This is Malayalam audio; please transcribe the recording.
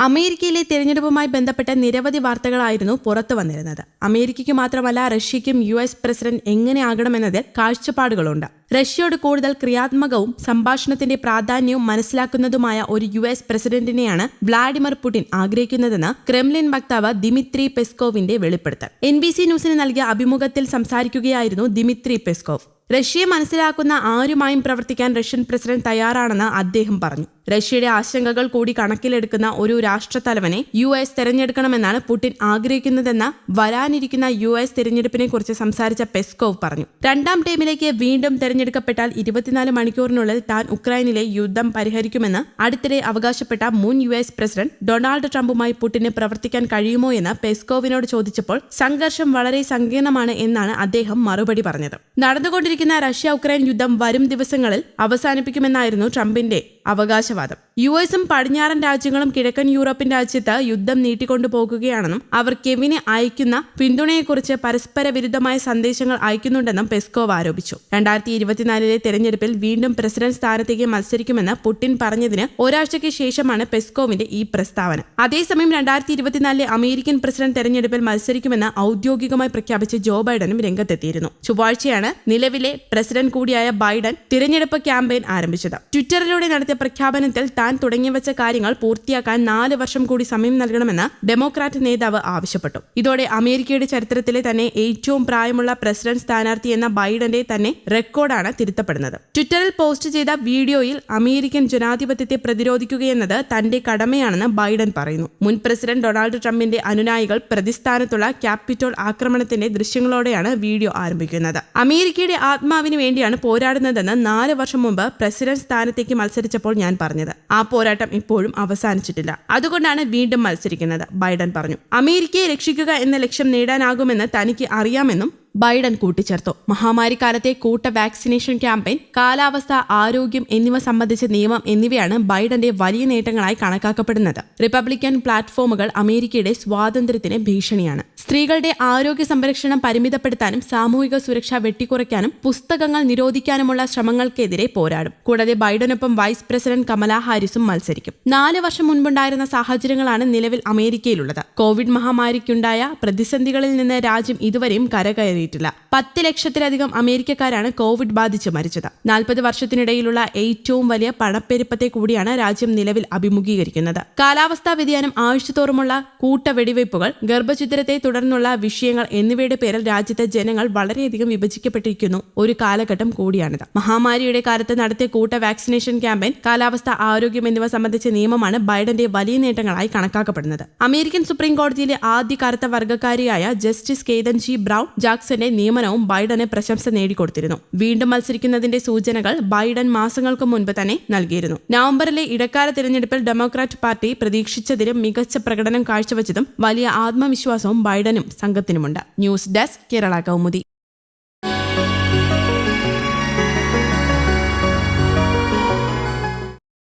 അമേരിക്കയിലെ തെരഞ്ഞെടുപ്പുമായി ബന്ധപ്പെട്ട നിരവധി വാർത്തകളായിരുന്നു പുറത്തു വന്നിരുന്നത്. അമേരിക്കയ്ക്ക് മാത്രമല്ല റഷ്യയ്ക്കും യു എസ് പ്രസിഡന്റ് എങ്ങനെയാകണമെന്നതിൽ കാഴ്ചപ്പാടുകളുണ്ട്. റഷ്യയോട് കൂടുതൽ ക്രിയാത്മകവും സംഭാഷണത്തിന്റെ പ്രാധാന്യവും മനസ്സിലാക്കുന്നതുമായ ഒരു യു എസ് പ്രസിഡന്റിനെയാണ് വ്ളാഡിമിർ പുടിൻ ആഗ്രഹിക്കുന്നതെന്ന് ക്രെംലിൻ വക്താവ് ദിമിത്രി പെസ്കോവിന്റെ വെളിപ്പെടുത്തൽ. എൻ ബി സി ന്യൂസിന് നൽകിയ അഭിമുഖത്തിൽ സംസാരിക്കുകയായിരുന്നു ദിമിത്രി പെസ്കോവ്. റഷ്യയെ മനസ്സിലാക്കുന്ന ആരുമായും പ്രവർത്തിക്കാൻ റഷ്യൻ പ്രസിഡന്റ് തയ്യാറാണെന്ന് അദ്ദേഹം പറഞ്ഞു. റഷ്യയുടെ ആശങ്കകൾ കൂടി കണക്കിലെടുക്കുന്ന ഒരു രാഷ്ട്രത്തലവനെ യു എസ് തെരഞ്ഞെടുക്കണമെന്നാണ് പുടിൻ ആഗ്രഹിക്കുന്നതെന്ന് വരാനിരിക്കുന്ന യു എസ് തെരഞ്ഞെടുപ്പിനെ കുറിച്ച് സംസാരിച്ച പെസ്കോവ് പറഞ്ഞു. രണ്ടാം ടൈമിലേക്ക് വീണ്ടും തെരഞ്ഞെടുക്കപ്പെട്ടാൽ ഇരുപത്തിനാല് മണിക്കൂറിനുള്ളിൽ താൻ ഉക്രൈനിലെ യുദ്ധം പരിഹരിക്കുമെന്ന് അടുത്തിടെ അവകാശപ്പെട്ട മുൻ യു എസ് പ്രസിഡന്റ് ഡൊണാൾഡ് ട്രംപുമായി പുടിന് പ്രവർത്തിക്കാൻ കഴിയുമോ എന്ന് പെസ്കോവിനോട് ചോദിച്ചപ്പോൾ സംഘർഷം വളരെ സങ്കീർണമാണ് എന്നാണ് അദ്ദേഹം മറുപടി പറഞ്ഞത്. നടന്നുകൊണ്ടിരിക്കുന്ന റഷ്യ ഉക്രൈൻ യുദ്ധം വരും ദിവസങ്ങളിൽ അവസാനിപ്പിക്കുമെന്നായിരുന്നു ട്രംപിന്റെ അവകാശവാദം. യു എസും പടിഞ്ഞാറൻ രാജ്യങ്ങളും കിഴക്കൻ യൂറോപ്യൻ രാജ്യത്ത് യുദ്ധം നീട്ടിക്കൊണ്ടു പോകുകയാണെന്നും അവർ കെവിനെ അയക്കുന്ന പിന്തുണയെക്കുറിച്ച് പരസ്പര വിരുദ്ധമായ സന്ദേശങ്ങൾ അയക്കുന്നുണ്ടെന്നും പെസ്കോവ് ആരോപിച്ചു. രണ്ടായിരത്തി ഇരുപത്തിനാലിലെ തെരഞ്ഞെടുപ്പിൽ വീണ്ടും പ്രസിഡന്റ് സ്ഥാനത്തേക്ക് മത്സരിക്കുമെന്ന് പുടിൻ പറഞ്ഞതിന് ഒരാഴ്ചയ്ക്ക് ശേഷമാണ് പെസ്കോവിന്റെ ഈ പ്രസ്താവന. അതേസമയം രണ്ടായിരത്തി ഇരുപത്തിനാലിലെ അമേരിക്കൻ പ്രസിഡന്റ് തെരഞ്ഞെടുപ്പിൽ മത്സരിക്കുമെന്ന് ഔദ്യോഗികമായി പ്രഖ്യാപിച്ച ജോ ബൈഡനും രംഗത്തെത്തിയിരുന്നു. ചൊവ്വാഴ്ചയാണ് നിലവിലെ പ്രസിഡന്റ് കൂടിയായ ബൈഡൻ തിരഞ്ഞെടുപ്പ് ക്യാമ്പയിൻ ആരംഭിച്ചത്. ട്വിറ്ററിലൂടെ നടത്തിയ പ്രഖ്യാപനത്തിൽ താൻ തുടങ്ങിവെച്ച കാര്യങ്ങൾ പൂർത്തിയാക്കാൻ നാല് വർഷം കൂടി സമയം നൽകണമെന്ന് ഡെമോക്രാറ്റ് നേതാവ് ആവശ്യപ്പെട്ടു. ഇതോടെ അമേരിക്കയുടെ ചരിത്രത്തിലെ തന്നെ ഏറ്റവും പ്രായമുള്ള പ്രസിഡന്റ് സ്ഥാനാർത്ഥി എന്ന ബൈഡന്റെ തന്നെ റെക്കോർഡാണ് തിരുത്തപ്പെടുന്നത്. ട്വിറ്ററിൽ പോസ്റ്റ് ചെയ്ത വീഡിയോയിൽ അമേരിക്കൻ ജനാധിപത്യത്തെ പ്രതിരോധിക്കുകയെന്നത് തന്റെ കടമയാണെന്ന് ബൈഡൻ പറയുന്നു. മുൻ പ്രസിഡന്റ് ഡൊണാൾഡ് ട്രംപിന്റെ അനുനായികൾ പ്രതിസ്ഥാനത്തുള്ള ക്യാപിറ്റോൾ ആക്രമണത്തിന്റെ ദൃശ്യങ്ങളോടെയാണ് വീഡിയോ ആരംഭിക്കുന്നത്. അമേരിക്കയുടെ ആത്മാവിന് വേണ്ടിയാണ് പോരാടുന്നതെന്ന് നാല് വർഷം മുമ്പ് പ്രസിഡന്റ് സ്ഥാനത്തേക്ക് മത്സരിച്ചപ്പോൾ ഞാൻ പറഞ്ഞത്. ആ പോരാട്ടം ഇപ്പോഴും അവസാനിച്ചിട്ടില്ല. അതുകൊണ്ടാണ് വീണ്ടും മത്സരിക്കുന്നത് ബൈഡൻ പറഞ്ഞു. അമേരിക്കയെ രക്ഷിക്കുക എന്ന ലക്ഷ്യം നേടാനാകുമെന്ന് തനിക്ക് അറിയാമെന്നും ബൈഡൻ കൂട്ടിച്ചേർത്തു. മഹാമാരി കാലത്തെ കൂട്ട വാക്സിനേഷൻ ക്യാമ്പയിൻ കാലാവസ്ഥ ആരോഗ്യം എന്നിവ സംബന്ധിച്ച നിയമം എന്നിവയാണ് ബൈഡന്റെ വലിയ നേട്ടങ്ങളായി കണക്കാക്കപ്പെടുന്നത്. റിപ്പബ്ലിക്കൻ പ്ലാറ്റ്ഫോമുകൾ അമേരിക്കയുടെ സ്വാതന്ത്ര്യത്തിന് ഭീഷണിയാണ്. സ്ത്രീകളുടെ ആരോഗ്യ സംരക്ഷണം പരിമിതപ്പെടുത്താനും സാമൂഹിക സുരക്ഷ വെട്ടിക്കുറയ്ക്കാനും പുസ്തകങ്ങൾ നിരോധിക്കാനുമുള്ള ശ്രമങ്ങൾക്കെതിരെ പോരാടും. കൂടാതെ ബൈഡനൊപ്പം വൈസ് പ്രസിഡന്റ് കമലാ ഹാരിസും മത്സരിക്കും. നാല് വർഷം മുൻപുണ്ടായിരുന്ന സാഹചര്യങ്ങളാണ് നിലവിൽ അമേരിക്കയിലുള്ളത്. കോവിഡ് മഹാമാരിക്കുണ്ടായ പ്രതിസന്ധികളിൽ നിന്ന് രാജ്യം ഇതുവരെയും കരകയറിയിട്ടില്ല പത്ത് ലക്ഷത്തിലധികം അമേരിക്കക്കാരാണ് കോവിഡ് ബാധിച്ച് മരിച്ചത്. നാൽപ്പത് വർഷത്തിനിടയിലുള്ള ഏറ്റവും വലിയ പണപ്പെരുപ്പത്തെ കൂടിയാണ് രാജ്യം നിലവിൽ അഭിമുഖീകരിക്കുന്നത്. കാലാവസ്ഥാ വ്യതിയാനം ആഴ്ചതോറുമുള്ള കൂട്ട വെടിവയ്പ്പുകൾ തുടർന്നുള്ള വിഷയങ്ങൾ എന്നിവയുടെ പേരിൽ രാജ്യത്തെ ജനങ്ങൾ വളരെയധികം വിഭജിക്കപ്പെട്ടിരിക്കുന്നു. ഒരു കാലഘട്ടം കൂടിയാണിത്. മഹാമാരിയുടെ കാലത്ത് നടത്തിയ കൂട്ട വാക്സിനേഷൻ ക്യാമ്പയിൻ കാലാവസ്ഥ ആരോഗ്യം എന്നിവ സംബന്ധിച്ച നിയമമാണ് ബൈഡന്റെ വലിയ നേട്ടങ്ങളായി കണക്കാക്കപ്പെടുന്നത്. അമേരിക്കൻ സുപ്രീം കോടതിയിലെ ആദ്യ കറുത്ത വർഗക്കാരിയായ ജസ്റ്റിസ് കേതൻ ജി ബ്രൌൺ ജാക്സന്റെ നിയമനവും ബൈഡന് പ്രശംസ നേടിക്കൊടുത്തിരുന്നു. വീണ്ടും മത്സരിക്കുന്നതിന്റെ സൂചനകൾ ബൈഡൻ മാസങ്ങൾക്ക് മുൻപ് തന്നെ നൽകിയിരുന്നു. നവംബറിലെ ഇടക്കാല തിരഞ്ഞെടുപ്പിൽ ഡെമോക്രാറ്റ് പാർട്ടി പ്രതീക്ഷിച്ചതിലും മികച്ച പ്രകടനം കാഴ്ചവെച്ചതും വലിയ ആത്മവിശ്വാസവും ബൈഡനും സംഘത്തിനുമുണ്ട്. News desk Kerala Kaumudi.